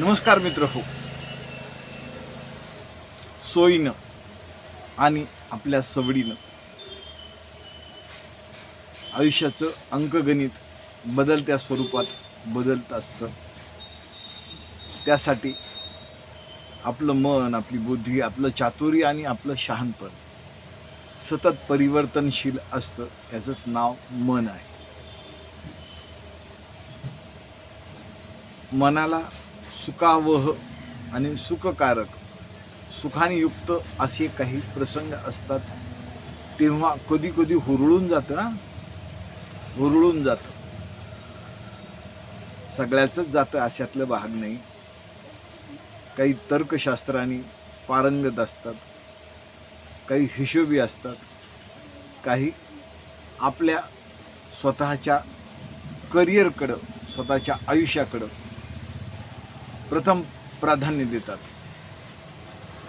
नमस्कार मित्र हो. सोयीनं आणि आपल्या सवडीनं आयुष्याचं अंकगणित बदलत्या स्वरूपात बदलत असतं. त्यासाठी आपलं मन आपली बुद्धी आपलं चातुर्य आणि आपलं शहाणपण सतत परिवर्तनशील असतं. याचंच नाव मन आहे. मनाला सुखावह आणि सुखकारक सुखाने युक्त असे काही प्रसंग असतात. तेव्हा कधी कधी हुरळून जातं ना. हुरळून जातं. सगळ्याचंच जातं अशातलं भाग नाही. काही तर्कशास्त्राने पारंगत असतात. काही हिशोबी असतात. काही आपल्या स्वतःच्या करिअरकडं स्वतःच्या आयुष्याकडं. प्रथम प्राधान्य देतात.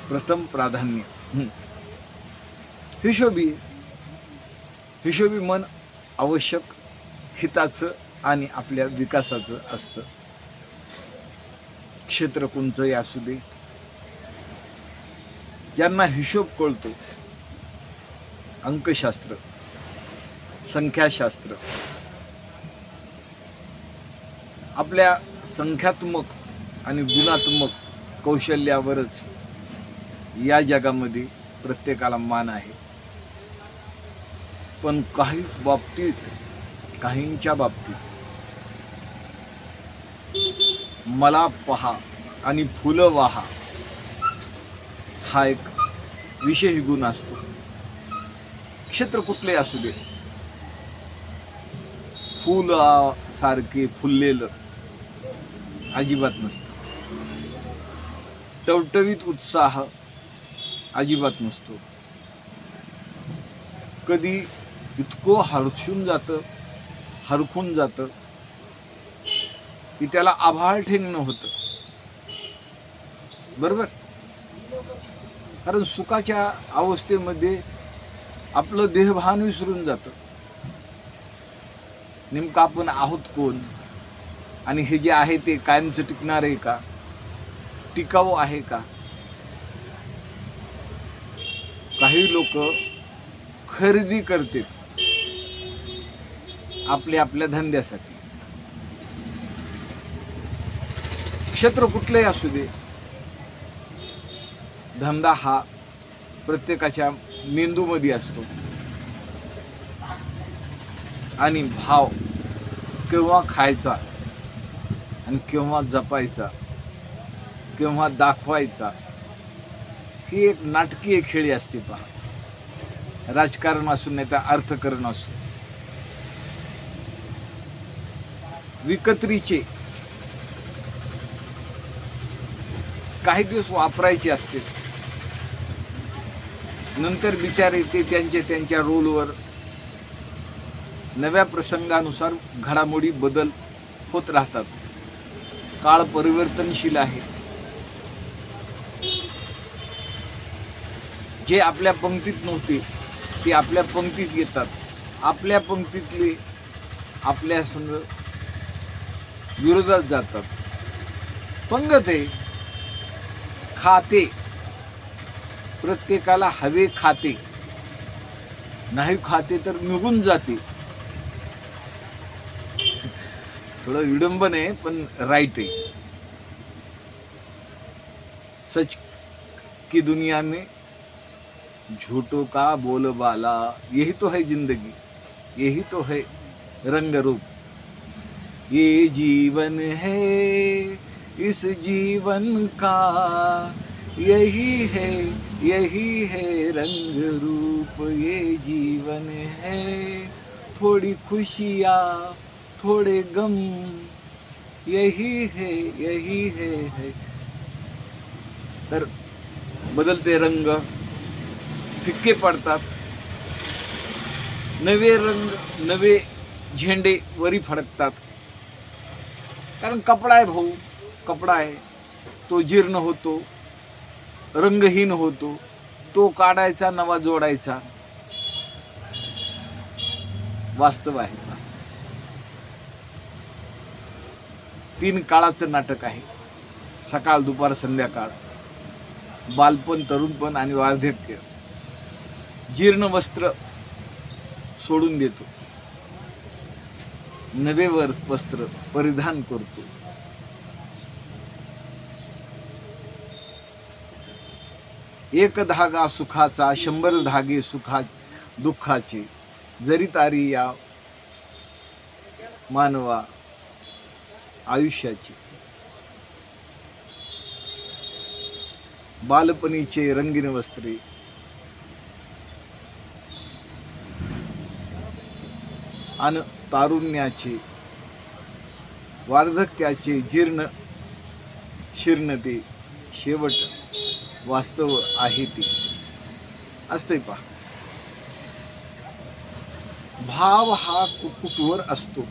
प्रथम प्राधान्य. हिशोबी हिशोबी मन आवश्यक हिताचं आणि आपल्या विकासाचं असतं. क्षेत्र कोणचंही असू दे. ज्यांना हिशोब कळतो. अंकशास्त्र संख्याशास्त्र. आपल्या संख्यात्मक आणि गुणात्मक कौशल्यावरच या जगामध्ये प्रत्येकाला मान आहे. पण काही बाबतीत काहींच्या बाबतीत मला पहा आणि फुलं वाहा हा एक विशेष गुण असतो. क्षेत्र कुठले असू दे. फुलासारखे फुललेलं अजिबात नसतं. टवटवीत उत्साह अजिबात नसतो. कधी इतकं हरशून जातं हरखून जातं की त्याला आभाळ ठेंगणं होतं. बरोबर? कारण सुखाच्या अवस्थेमध्ये आपलं देहभान विसरून जातं. नेमकं आपण आहोत कोण? आणि हे जे आहे ते कायमचं टिकणार आहे का? टिकावं आहे का? काही लोक खरेदी करतात आपल्या आपल्या धंद्यासाठी. क्षेत्र कुठलंही असू दे. धंदा हा प्रत्येकाच्या मेंदूमध्ये असतो. आणि भाव केव्हा खायचा? आणि केव्हा जपायचा केव्हा दाखवायचा ही एक नाटकीय खेळी असते पहा. राजकारण असून नाही तर अर्थकारण असून. विकत्रीचे काही दिवस वापरायचे असते. नंतर विचार ते त्यांच्या त्यांच्या रोलवर नव्या प्रसंगानुसार घडामोडी बदल होत राहतात. काळ परिवर्तनशील आहे. जे आपल्या पंक्तीत नव्हते ते आपल्या पंक्तीत येतात. आपल्या पंक्तीतले आपल्या संग विरोधात जातात. पंगते खाते. प्रत्येकाला हवे खाते. नाही खाते तर निघून जाते. थोडं विडंबन आहे पण राईट आहे सच की दुनिया में झूठों का बोलबाला, यही तो है ज़िंदगी, यही तो है रंग रूप ये जीवन है, इस जीवन का, यही है यही है रंग रूप ये जीवन है, थोड़ी खुशियाँ थोड़े गम यही है यही है, है। तर बदलते रंग फिक्के पडतात. नवे रंग नवे झेंडे वरी फडकतात. कारण कपडा आहे भाऊ कपडा आहे. तो जीर्ण होतो रंगहीन होतो तो काढायचा नवा जोडायचा. वास्तव आहे. तीन काळाचं नाटक आहे. सकाळ दुपार संध्याकाळ. बालपण तरुणपण आणि वार्धक्य. जीर्ण वस्त्र सोडून देतो. नवे वस्त्र परिधान करतो. एक धागा सुखाचा शंभर धागे सुखा दुःखाचे. जरी तारी या मानवा आयुष्याची. बालपणीचे रंगीन वस्त्रे. आणि तारुण्याचे वार्धक्याचे जीर्ण शीर्णते शेवट वास्तव आहे ते. असते पहा. भाव हा कुकुटवर असतो.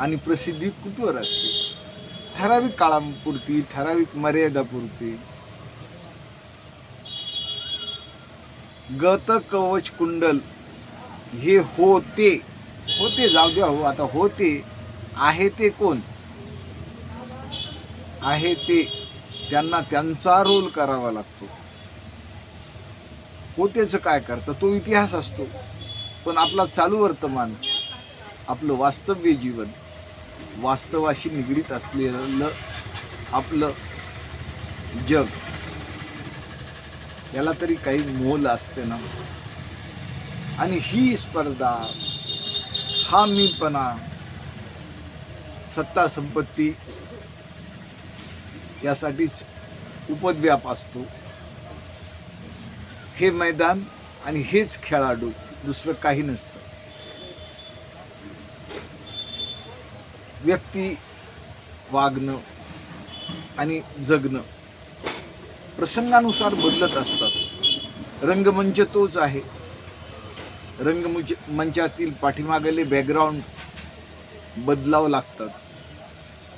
आणि प्रसिद्धी कुठवर असते? ठराविक काळापुरती ठराविक मर्यादापुरती. गत कवच कुंडल हे होते. होते जाऊ द्या हो आता होते. आहे ते कोण? आहे ते. त्यांना त्यांचा रोल करावा लागतो. होतेच काय करतं तो इतिहास असतो. पण आपला चालू वर्तमान आपलं वास्तव्य जीवन. वास्तवाशी निगडीत असलेलं आपलं जग याला तरी काही मोल असते ना? आणि ही स्पर्धा हा मीपणा सत्ता संपत्ती यासाठीच उपद्व्याप असतो. हे मैदान आणि हेच खेळाडू दुसरं काही नसतं. व्यक्ती वागणं आणि जगणं प्रसंगानुसार बदलत असतात. रंगमंच तोच आहे. रंगमंच मंचातील पाठीमागले बॅकग्राऊंड बदलावं लागतात.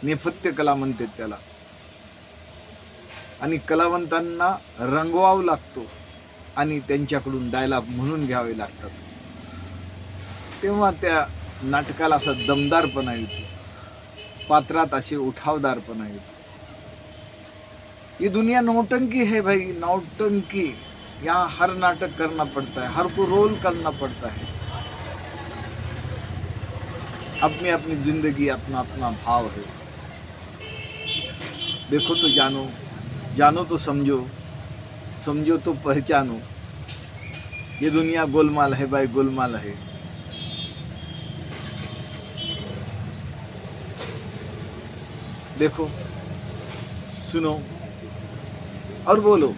नेपथ्य कला म्हणतात त्याला. आणि कलावंतांना रंगवावं लागतो आणि त्यांच्याकडून डायलॉग म्हणून घ्यावे लागतात. तेव्हा त्या नाटकाला असा दमदारपणा येतो. पात्रात असे उठावदारपणा येतो ये दुनिया नौटंकी है भाई, नौटंकी. यहाँ हर नाटक करना पड़ता है, हर को रोल करना पड़ता है. अपनी अपनी ज़िंदगी, अपना अपना भाव है. देखो तो जानो जानो तो समझो समझो तो पहचानो. ये दुनिया गोलमाल है भाई, गोलमाल है. देखो, सुनो और बोलो।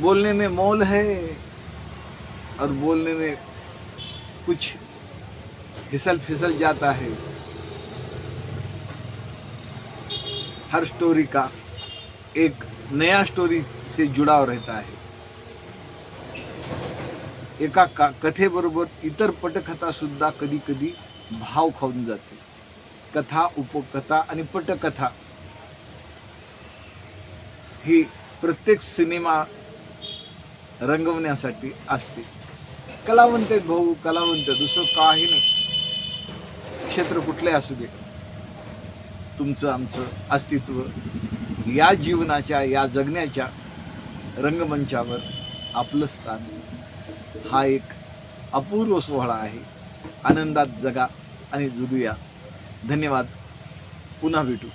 बोलने में मोल है और बोलने में कुछ फिसल फिसल जाता है। हर स्टोरी का एक नया स्टोरी से जुड़ाव रहता है। एका का कथेबरोबर इतर पटकथा सुद्धा कधी कधी भाव खाऊन जाते। कथा उपकथा आणि पटकथा. ही प्रत्येक सिनेमा रंगवण्यासाठी असते. कलावंत भाऊ कलावंत दुसरं काही नाही. क्षेत्र कुठले असू दे. तुमचं आमचं अस्तित्व या जीवनाच्या या जगण्याच्या रंगमंचावर आपलं स्थान. हा एक अपूर्व सोहळा आहे. आनंदात जगा आणि जगूया. धन्यवाद. पुन्हा भेटू.